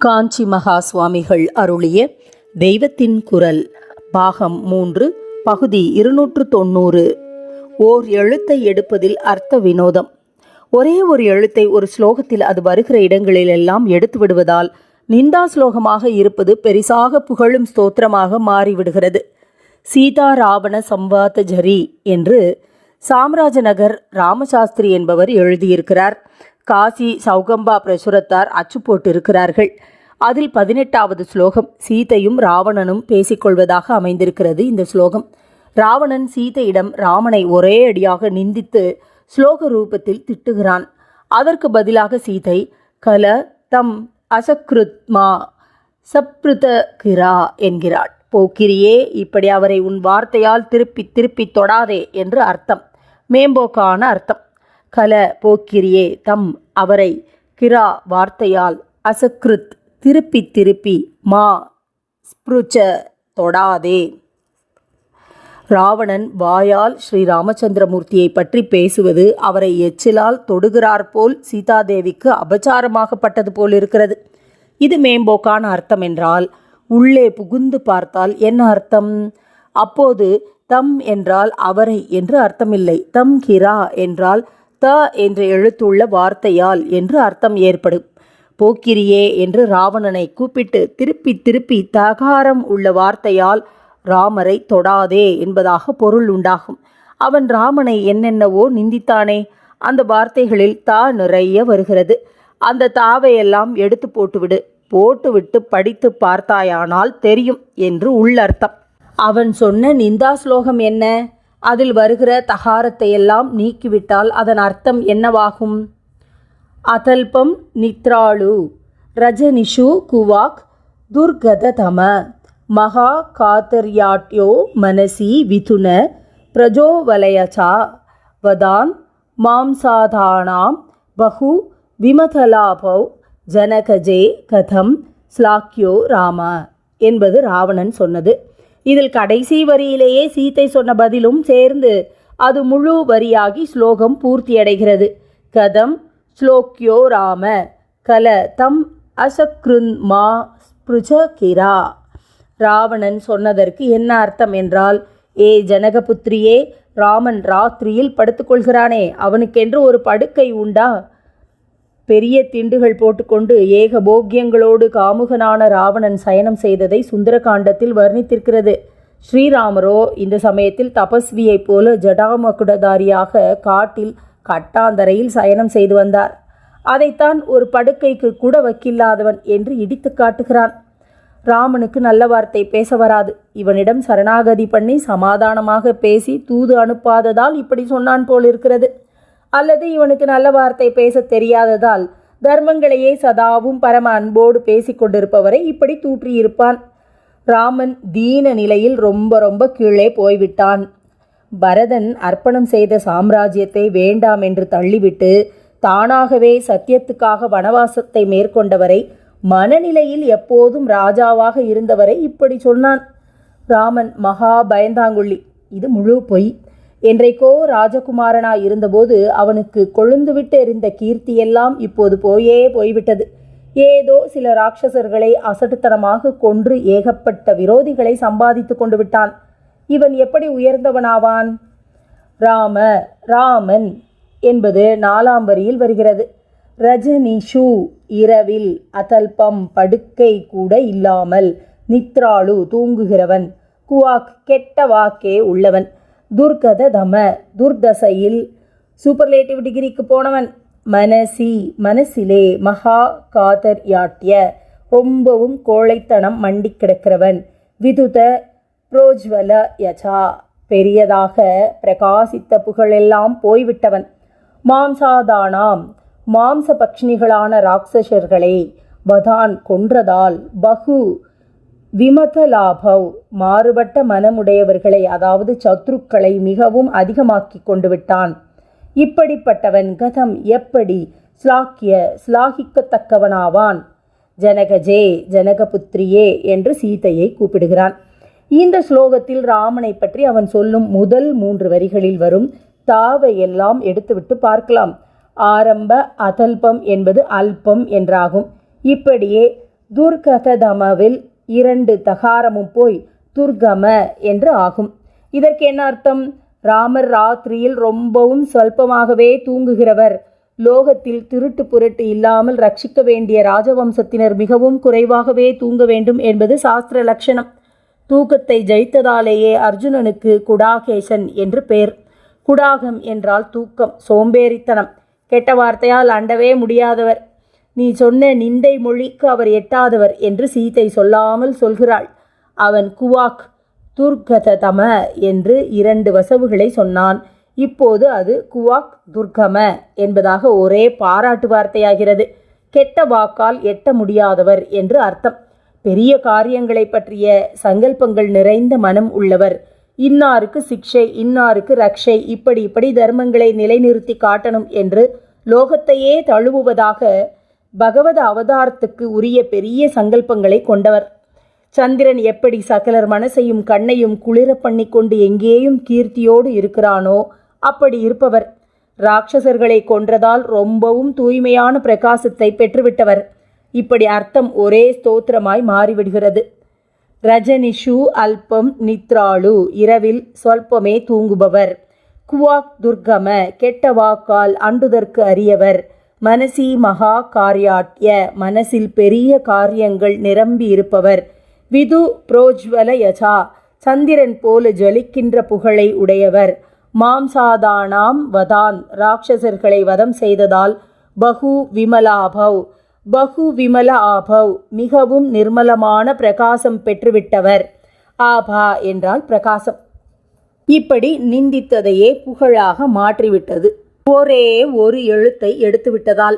காஞ்சி மகா சுவாமிகள் அருளிய தெய்வத்தின் குரல் பாகம் மூன்று பகுதி இருநூற்று தொண்ணூறு. ஓர் எழுத்தை எடுப்பதில் அர்த்த வினோதம். ஒரே ஒரு எழுத்தை ஒரு ஸ்லோகத்தில் அது வருகிற இடங்களிலெல்லாம் எடுத்து விடுவதால் நிந்தா ஸ்லோகமாக இருப்பது பெரிசாக புகழும் ஸ்தோத்திரமாக மாறிவிடுகிறது. சீதா ராவண சம்வாத ஜரி என்று சாம்ராஜநகர் ராமசாஸ்திரி என்பவர் எழுதியிருக்கிறார். காசி சௌகம்பா பிரசுரத்தார் அச்சு போட்டிருக்கிறார்கள் அதில் பதினெட்டாவது ஸ்லோகம் சீதையும் ராவணனும் பேசிக்கொள்வதாக அமைந்திருக்கிறது இந்த ஸ்லோகம். ராவணன் சீதையிடம் ராமனை ஒரே அடியாக நிந்தித்து ஸ்லோக ரூபத்தில் திட்டுகிறான். அதற்கு பதிலாக சீதை கல தம் அசக்ருத்மா சப்ருத கிரா என்கிறாள். போக்கிரியே இப்படி அவரை உன் வார்த்தையால் திருப்பி திருப்பி தொடாதே என்று அர்த்தம். மேம்போக்கான அர்த்தம். கல போக்கிரியே தம் அவரை கிரா வார்த்தையால் அசக்ருத் திருப்பி திருப்பி மா ஸ்ப்ருச்ச தொடாதே. ராவணன் வாயால் ஸ்ரீ ராமச்சந்திரமூர்த்தியை பற்றி பேசுவது அவரை எச்சிலால் தொடுகிறார் போல் சீதாதேவிக்கு அபச்சாரமாகப்பட்டது போல் இருக்கிறது. இது மேம்போக்கான அர்த்தம் என்றால் உள்ளே புகுந்து பார்த்தால் என்ன அர்த்தம்? அப்போது தம் என்றால் அவரை என்று அர்த்தமில்லை. தம் கிரா என்றால் த என்று எழுத்துள்ள வார்த்தையால் என்று அர்த்தம் ஏற்படும். போக்கிரியே என்று ராவணனை கூப்பிட்டு திருப்பி திருப்பி தகாரம் உள்ள வார்த்தையால் ராமரை தொடாதே என்பதாக பொருள் உண்டாகும். அவன் ராமனை என்னென்னவோ நிந்தித்தானே அந்த வார்த்தைகளில் தா நிறைய வருகிறது. அந்த தாவையெல்லாம் எடுத்து போட்டுவிடு. போட்டுவிட்டு படித்து பார்த்தாயானால் தெரியும் என்று உள்ளர்த்தம். அவன் சொன்ன நிந்தா ஸ்லோகம் என்ன? அதில் வருகிற தகாரத்தை எல்லாம் நீக்கிவிட்டால் அதன் அர்த்தம் என்னவாகும்? அதல்பம் நித்ராளு ரஜனிஷு குவாக் துர்கததம மகா காத்தர்யாட்யோ மனசி விதுன பிரஜோவலயசா வதான் மாம்சாதானாம் பகு விமதலாபௌ ஜனகஜே கதம் ஸ்லாக்கியோ ராம என்பது ராவணன் சொன்னது. இதில் கடைசி வரியிலேயே சீத்தை சொன்ன பதிலும் சேர்ந்து அது முழு வரியாகி ஸ்லோகம் பூர்த்தியடைகிறது. கதம் ஸ்லோக்யோ ராம கல தம் அசக்ருன் மா ராவணன் சொன்னதற்கு என்ன அர்த்தம் என்றால் ஏ ஜனகபுத்திரியே ராமன் ராத்திரியில் படுத்துக்கொள்கிறானே அவனுக்கென்று ஒரு படுக்கை உண்டா? பெரிய திண்டுகள் போட்டுக்கொண்டு ஏக போக்கியங்களோடு காமுகனான ராவணன் சயனம் செய்ததை சுந்தரகாண்டத்தில் வர்ணித்திருக்கிறது. ஸ்ரீராமரோ இந்த சமயத்தில் தபஸ்வியைப் போல ஜடாமகுடதாரியாக காட்டில் கட்டாந்தரையில் சயனம் செய்து வந்தார். அதைத்தான் ஒரு படுக்கைக்கு கூட வக்கில்லாதவன் என்று இடித்து காட்டுகிறான். ராமனுக்கு நல்ல வார்த்தை பேச வராது. இவனிடம் சரணாகதி பண்ணி சமாதானமாக பேசி தூது அனுப்பாததால் இப்படி சொன்னான் போல் இருக்கிறது அல்லது இவனுக்கு நல்ல வார்த்தை பேச தெரியாததால் தர்மங்களையே சதாவும் பரம அன்போடு பேசிக் கொண்டிருப்பவரை இப்படி தூற்றியிருப்பான். ராமன் தீன நிலையில் ரொம்ப ரொம்ப கீழே போய்விட்டான். பரதன் அர்ப்பணம் செய்த சாம்ராஜ்யத்தை வேண்டாம் என்று தள்ளிவிட்டு தானாகவே சத்தியத்துக்காக வனவாசத்தை மேற்கொண்டவரை மனநிலையில் எப்போதும் ராஜாவாக இருந்தவரை இப்படி சொன்னான். ராமன் மகா பயந்தாங்குள்ளி இது முழு பொய். என்றைக்கோ ராஜகுமாரனாய் இருந்தபோது அவனுக்கு கொழுந்துவிட்டு எறிந்த கீர்த்தியெல்லாம் இப்போது போயே போய்விட்டது. ஏதோ சில ராட்சசர்களை அசட்டுத்தனமாக கொன்று ஏகப்பட்ட விரோதிகளை சம்பாதித்து கொண்டு விட்டான். இவன் எப்படி உயர்ந்தவனாவான்? ராம ராமன் என்பது நாலாம் வரியில் வருகிறது. ரஜனிஷு இரவில் அதல்பம் படுக்கை கூட இல்லாமல் நித்ராளு தூங்குகிறவன். குவாக் கெட்ட வாக்கே உள்ளவன். துர்கத தம துர்தசையில் சூப்பர்லேட்டிவ் டிகிரிக்கு போனவன். மனசி மனசிலே மகா காதர் யாட்டிய ரொம்பவும் கோழைத்தனம் மண்டி கிடக்கிறவன். விதுத புரோஜ்வல யசா பெரியதாக பிரகாசித்த புகழெல்லாம் போய்விட்டவன். மாம்சாதானாம் மாம்ச பக்ஷினிகளான ராட்சசர்களை வதான் கொன்றதால் பகு விமத லாபவ் மாறுபட்ட மனமுடையவர்களை அதாவது சத்ருக்களை மிகவும் அதிகமாக்கி கொண்டு விட்டான். இப்படிப்பட்டவன் கதம் எப்படி ஸ்லாக்கிய ஸ்லாகிக்கத்தக்கவனாவான் ஜனகஜே ஜனகபுத்திரியே என்று சீதையை கூப்பிடுகிறான். இந்த ஸ்லோகத்தில் ராமனை பற்றி அவன் சொல்லும் முதல் மூன்று வரிகளில் வரும் தாவை எல்லாம் எடுத்துவிட்டு பார்க்கலாம். ஆரம்ப அதல்பம் என்பது அல்பம் என்றாகும். இப்படியே துர்கததமவில் இரண்டு தகாரமும் போய் துர்கம என்று ஆகும். இதற்கு என்ன அர்த்தம்? ராமர் ராத்திரியில் ரொம்பவும் சொல்பமாகவே தூங்குகிறவர். லோகத்தில் திருட்டு புரட்டு இல்லாமல் ரட்சிக்க வேண்டிய ராஜவம்சத்தினர் மிகவும் குறைவாகவே தூங்க வேண்டும் என்பது சாஸ்திர லட்சணம். தூக்கத்தை ஜெயித்ததாலேயே அர்ஜுனனுக்கு குடாகேசன் என்று பெயர். குடாகம் என்றால் தூக்கம் சோம்பேறித்தனம். கெட்ட வார்த்தையால் அண்டவே முடியாதவர். நீ சொன்ன நிந்தை மொழிக்கு அவர் எட்டாதவர் என்று சீதை சொல்லாமல் சொல்கிறாள். அவன் குவாக் துர்கததம என்று இரண்டு வசவுகளை சொன்னான். இப்போது அது குவாக் துர்கம என்பதாக ஒரே பாராட்டு வார்த்தையாகிறது. கெட்ட வாக்கால் எட்ட முடியாதவர் என்று அர்த்தம். பெரிய காரியங்களை பற்றிய சங்கல்பங்கள் நிறைந்த மனம் உள்ளவர். இன்னாருக்கு சிக்ஷை இன்னாருக்கு ரக்ஷை இப்படி இப்படி தர்மங்களை நிலைநிறுத்தி காட்டணும் என்று லோகத்தையே தழுவுவதாக பகவத அவதாரத்துக்கு உரிய பெரிய சங்கல்பங்களை கொண்டவர். சந்திரன் எப்படி சகலர் மனசையும் கண்ணையும் குளிர பண்ணி கொண்டு எங்கேயும் கீர்த்தியோடு இருக்கிறானோ அப்படி இருப்பவர். ராட்சசர்களை கொன்றதால் ரொம்பவும் தூய்மையான பிரகாசத்தை பெற்றுவிட்டவர். இப்படி அர்த்தம் ஒரே ஸ்தோத்திரமாய் மாறிவிடுகிறது. ரஜனிஷு அல்பம் நித்ராளு இரவில் சொல்பமே தூங்குபவர். குவாக் துர்கம கெட்ட வாக்கால் அண்டுதற்கு அரியவர். மனசி மகா காரியாட்ய மனசில் பெரிய காரியங்கள் நிரம்பி இருப்பவர். விது புரோஜ்வல யசா. சந்திரன் போல ஜொலிக்கின்ற புகழை உடையவர். மாம்சாதானாம் வதான். ராட்சசர்களை வதம் செய்ததால் பகு விமலாபவ். பகு விமல ஆபவ் மிகவும் நிர்மலமான பிரகாசம் பெற்றுவிட்டவர். ஆபா என்றால் பிரகாசம். இப்படி நிந்தித்ததையே புகழாக மாற்றிவிட்டது. ஒரே ஒரு எழுத்தை எடுத்துவிட்டதால்.